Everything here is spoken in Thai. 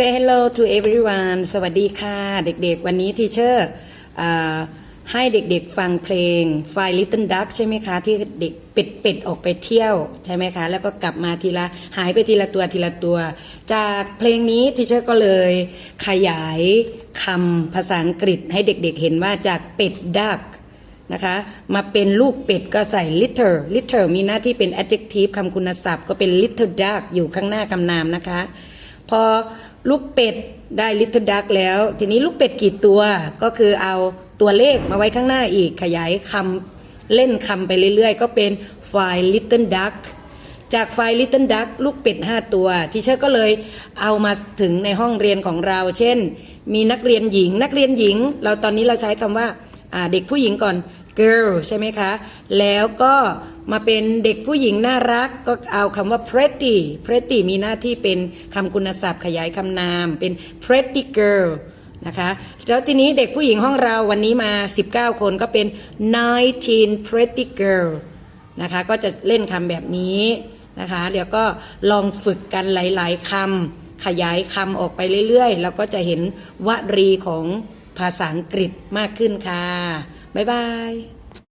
Say hello to everyone สวัสดีค่ะ เด็กๆ วันนี้ทีเชอร์ให้เด็กๆฟังเพลง Five Little Duck ใช่ไหมคะ ที่เด็กเป็ดเป็ดออกไปเที่ยว ใช่ไหมคะ แล้วก็กลับมาทีละหายไปทีละตัวทีละตัว จากเพลงนี้ทีเชอร์ก็เลยขยายคำภาษาอังกฤษให้เด็กๆเห็นว่าจากเป็ด duck นะคะ มาเป็นลูกเป็ดก็ใส่ little little มีหน้าที่เป็น adjective คำคุณศัพท์ก็เป็น little duck อยู่ข้างหน้าคำนามนะคะ พอลูกเป็ดได้ little duck แล้ว ทีนี้ลูกเป็ดกี่ตัวก็คือเอาตัวเลขมาไว้ข้างหน้าอีกขยายคำเล่นคำไปเรื่อยๆ ก็เป็น five little duck จากไฟ Little Duck ลูกเป็ด 5 ตัว ทีเชอร์ก็เลยเอามาถึงในห้องเรียนของเรา เช่น มีนักเรียนหญิง นักเรียนหญิง เราตอนนี้เราใช้คำว่าเด็กผู้หญิงก่อน girl ใช่ไหมคะ แล้วก็มาเป็นเด็กผู้หญิงน่ารักก็เอาคำว่า pretty pretty มีหน้าที่เป็นคำคุณศัพท์ขยายคำนามเป็น pretty girl นะคะแล้วทีนี้เด็กผู้หญิงห้องเราวันนี้มา 19 คนก็เป็น 19 pretty girl นะคะก็จะเล่นคำแบบนี้นะคะเดี๋ยวก็ลองฝึกกันหลาย ๆคำขยายคำออกไปเรื่อย ๆ แล้วก็จะเห็นวรีของภาษาอังกฤษมากขึ้นค่ะ บ๊ายบาย